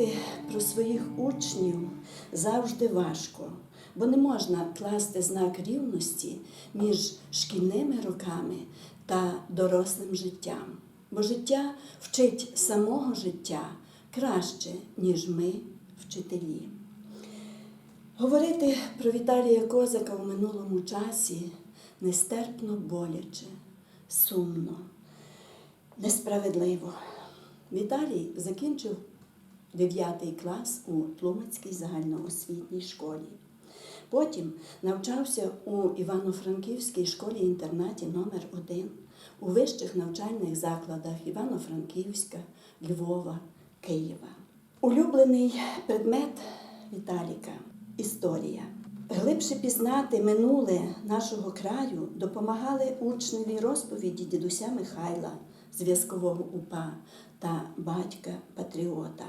Розповідати про своїх учнів завжди важко, бо не можна класти знак рівності між шкільними роками та дорослим життям. Бо життя вчить самого життя краще, ніж ми, вчителі. Говорити про Віталія Козака в минулому часі нестерпно боляче, сумно, несправедливо. Віталій закінчив 9 клас у Тлумацькій загальноосвітній школі. Потім навчався у Івано-Франківській школі-інтернаті номер 1 у вищих навчальних закладах Івано-Франківська, Львова, Києва. Улюблений предмет Віталіка історія. Глибше пізнати минуле нашого краю допомагали учневі розповіді дідуся Михайла, зв'язкового упа та батька Патріота.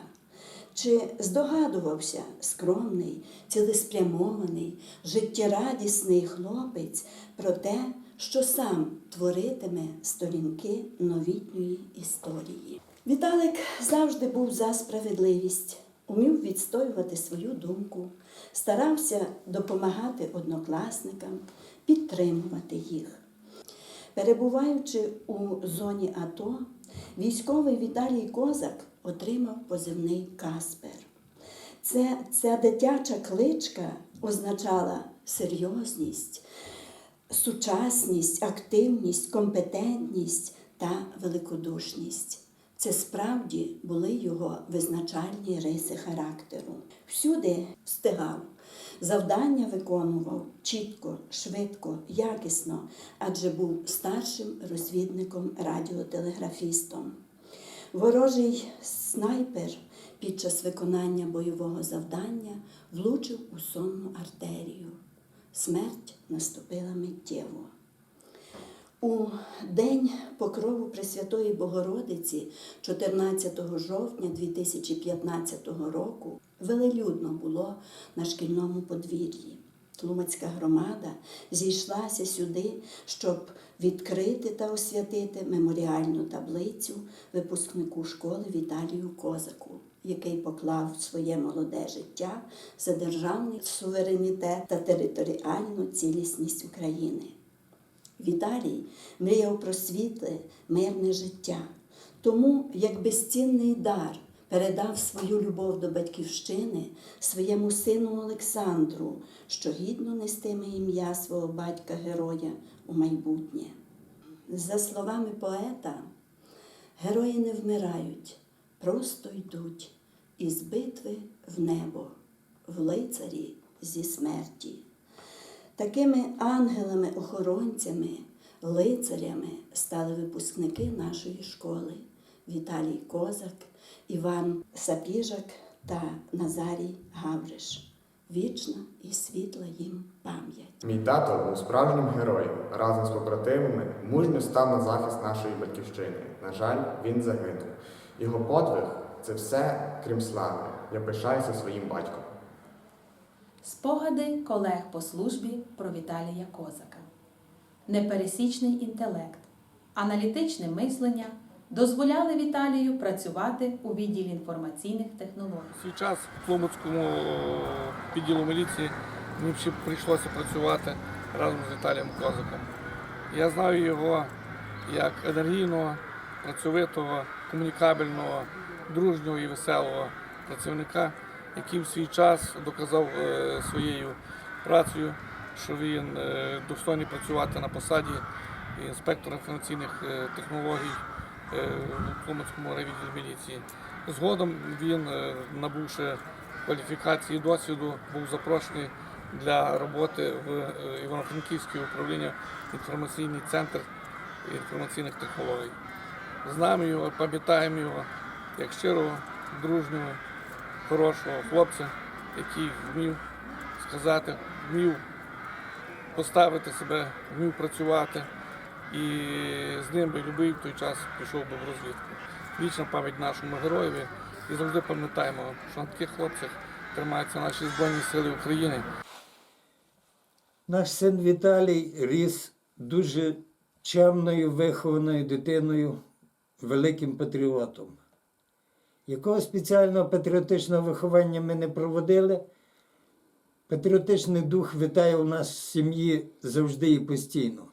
Чи здогадувався скромний, цілеспрямований, життєрадісний хлопець про те, що сам творитиме сторінки новітньої історії? Віталик завжди був за справедливість, умів відстоювати свою думку, старався допомагати однокласникам, підтримувати їх. Перебуваючи у зоні АТО, військовий Віталій Козак отримав позивний Каспер. Це, ця дитяча кличка означала серйозність, сучасність, активність, компетентність та великодушність. Це справді були його визначальні риси характеру. Всюди встигав, завдання виконував чітко, швидко, якісно, адже був старшим розвідником радіотелеграфістом. Ворожий снайпер під час виконання бойового завдання влучив у сонну артерію. Смерть наступила миттєво. У день покрову Пресвятої Богородиці, 14 жовтня 2015 року, велелюдно було на шкільному подвір'ї. Тлумацька громада зійшлася сюди, щоб відкрити та освятити меморіальну таблицю випускнику школи Віталію Козаку, який поклав своє молоде життя за державний суверенітет та територіальну цілісність України. Віталій мріяв про світле, мирне життя. Тому, як безцінний дар, передав свою любов до батьківщини своєму сину Олександру, що гідно нестиме ім'я свого батька-героя у майбутнє. За словами поета, герої не вмирають, просто йдуть із битви в небо, в лицарі зі смерті. Такими ангелами-охоронцями, лицарями стали випускники нашої школи Віталій Козак, Іван Сапіжак та Назарій Гавриш. Вічна і світла їм пам'ять. Мій тато був справжнім героєм. Разом з побратимами мужньо став на захист нашої батьківщини. На жаль, він загинув. Його подвиг це все, крім слави. Я пишаюся своїм батьком. Спогади колег по службі про Віталія Козака. Непересічний інтелект, аналітичне мислення дозволяли Віталію працювати у відділі інформаційних технологій. Свій час в Тлумацькому відділу міліції мені ще прийшлося працювати разом з Віталієм Козаком. Я знаю його як енергійного, працьовитого, комунікабельного, дружнього і веселого працівника, який в свій час доказав е, своєю працею, що він е, достойний працювати на посаді інспектора інформаційних е, технологій в Тлумацькому райвідділі міліції. Згодом він, е, набувши кваліфікації і досвіду, був запрошений для роботи в е, Івано-Франківське управління інформаційний центр інформаційних технологій. Знаємо його, пам'ятаємо його як щирого, дружнього, хорошого хлопця, який вмів сказати, вмів поставити себе, вмів працювати. І з ним би любий в той час пішов би в розвідку. Вічна пам'ять нашому героєві і завжди пам'ятаємо, що на таких хлопцях тримаються наші Збройні Сили України. Наш син Віталій ріс дуже чемною, вихованою дитиною, великим патріотом. Якого спеціального патріотичного виховання ми не проводили. Патріотичний дух вітає у нас в сім'ї завжди і постійно.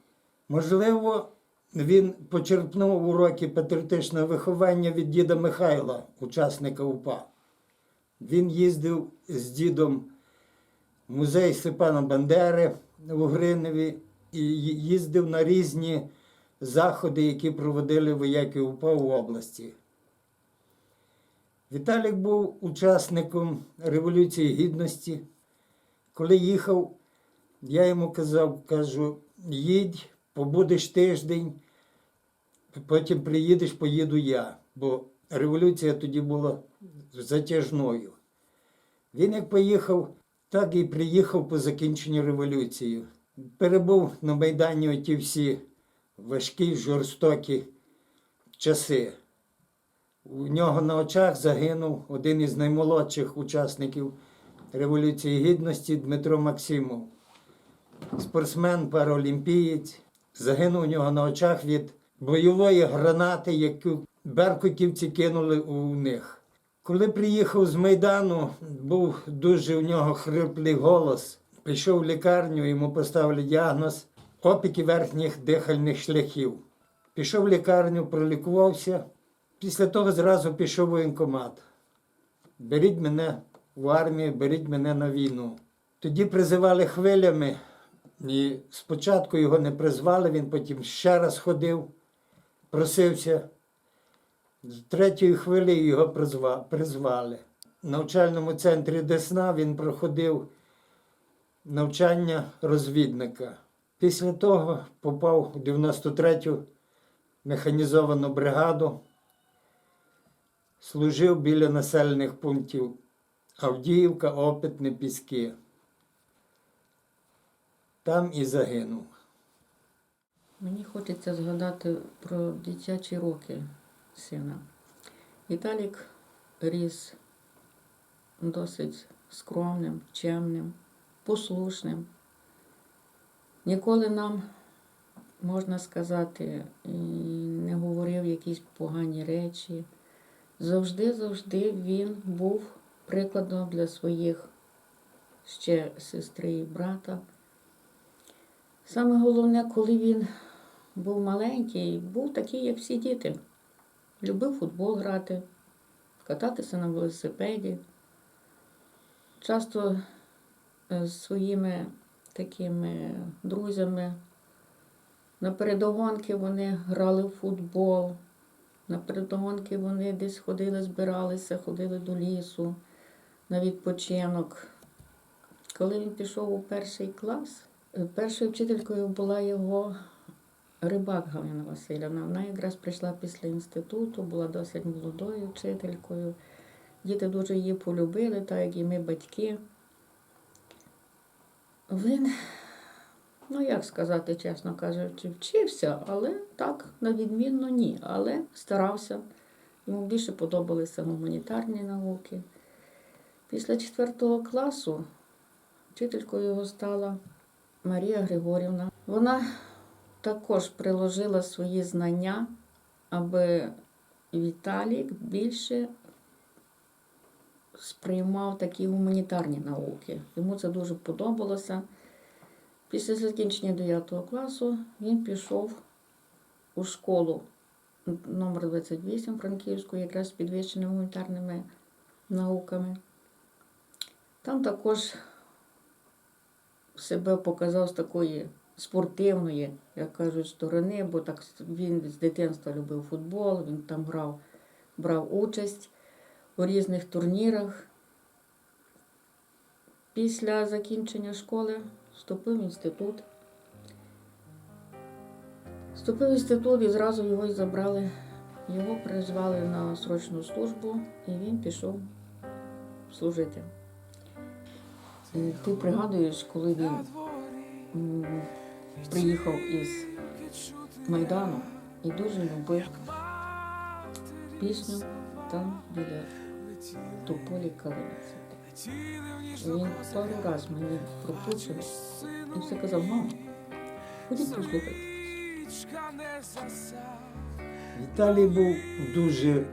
Можливо, він почерпнув уроки патріотичного виховання від діда Михайла, учасника УПА. Він їздив з дідом в музей Степана Бандери у Гриневі і їздив на різні заходи, які проводили вояки УПА в області. Віталік був учасником Революції Гідності. Коли їхав, я йому казав, кажу, їдь, побудеш тиждень, потім приїдеш, поїду я, бо революція тоді була затяжною. Він як поїхав, так і приїхав по закінченню революції. Перебув на Майдані оті всі важкі, жорстокі часи. У нього на очах загинув один із наймолодших учасників Революції Гідності Дмитро Максимов. Спортсмен, паралімпієць. Загинув у нього на очах від бойової гранати, яку беркутівці кинули у них. Коли приїхав з Майдану, був дуже у нього хриплий голос. Пішов в лікарню, йому поставили діагноз опіки верхніх дихальних шляхів. Пішов в лікарню, пролікувався. Після того зразу пішов в воєнкомат. Беріть мене в армію, беріть мене на війну. Тоді призивали хвилями, і спочатку його не призвали, він потім ще раз ходив, просився. З третьої хвилі його призвали. В навчальному центрі Десна він проходив навчання розвідника. Після того попав у 93-ю механізовану бригаду, служив біля населених пунктів Авдіївка, Опитне, Піски. Там і загинув. Мені хочеться згадати про дитячі роки сина. Віталік ріс досить скромним, чемним, послушним. Ніколи нам, можна сказати, не говорив якісь погані речі. Завжди, завжди він був прикладом для своїх ще сестри і брата. Саме головне, коли він був маленький, був такий, як всі діти. Любив футбол грати, кататися на велосипеді. Часто е, з своїми такими друзями на передогонки вони грали в футбол, на передогонки вони десь ходили, збиралися, ходили до лісу на відпочинок. Коли він пішов у перший клас, першою вчителькою була його рибак Галина Васильівна. Вона якраз прийшла після інституту, була досить молодою вчителькою. Діти дуже її полюбили, так як і ми батьки. Він, ну як сказати, чесно кажучи, вчився, але так, на відмінно ні. Але старався. Йому більше подобалися гуманітарні науки. Після четвертого класу вчителькою його стала Марія Григорівна. Вона також приложила свої знання, аби Віталік більше сприймав такі гуманітарні науки. Йому це дуже подобалося. Після закінчення 9 класу він пішов у школу номер 28 Франківську, якраз підвищеними гуманітарними науками. Там також себе показав з такої спортивної, як кажуть, сторони, бо так він з дитинства любив футбол, він там грав, брав участь у різних турнірах. Після закінчення школи вступив в інститут. Вступив в інститут і зразу його й забрали. Його призвали на срочну службу, і він пішов служити. Е, Ти пригадуєш, коли він приїхав із Майдану і дуже любив пісню там біля тополі калиниці. Він пару раз мені пропучив і все казав, мамо, ходіть послухайте. Віталій був дуже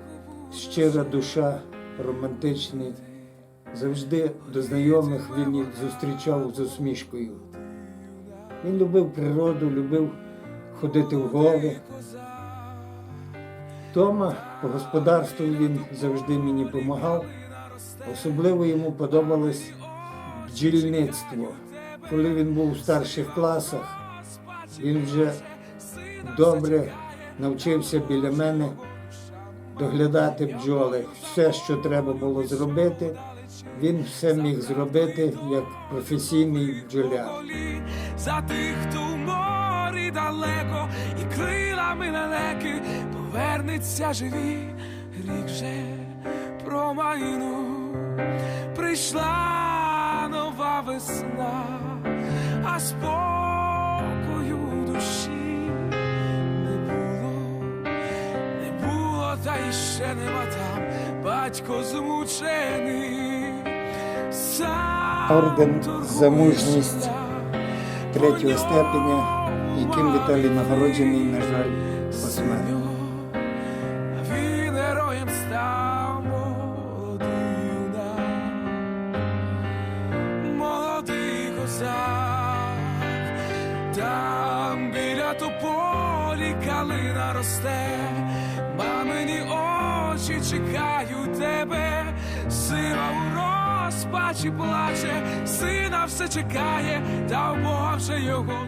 щира душа, романтичний. Завжди до знайомих він їх зустрічав з усмішкою. Він любив природу, любив ходити в гори. Тома по господарству він завжди мені допомагав. Особливо йому подобалось бджільництво. Коли він був у старших класах, він вже добре навчився біля мене доглядати бджоли. Все, що треба було зробити, він все міг зробити як професійний бджоляр. за тих, хто в морі далеко, і крилами лелеки повернеться живі, рік вже промайнув. Прийшла нова весна, а спокою душі не було, не було, та й ще нема там, батько змучений. Орден за мужність третього степеня, яким Віталій нагороджений, на жаль, посмертно. Молодий козак, там біля тополі росте, мамині очі чекають тебе, сила у розпачі плаче, сина все чекає, та в Бога вже його.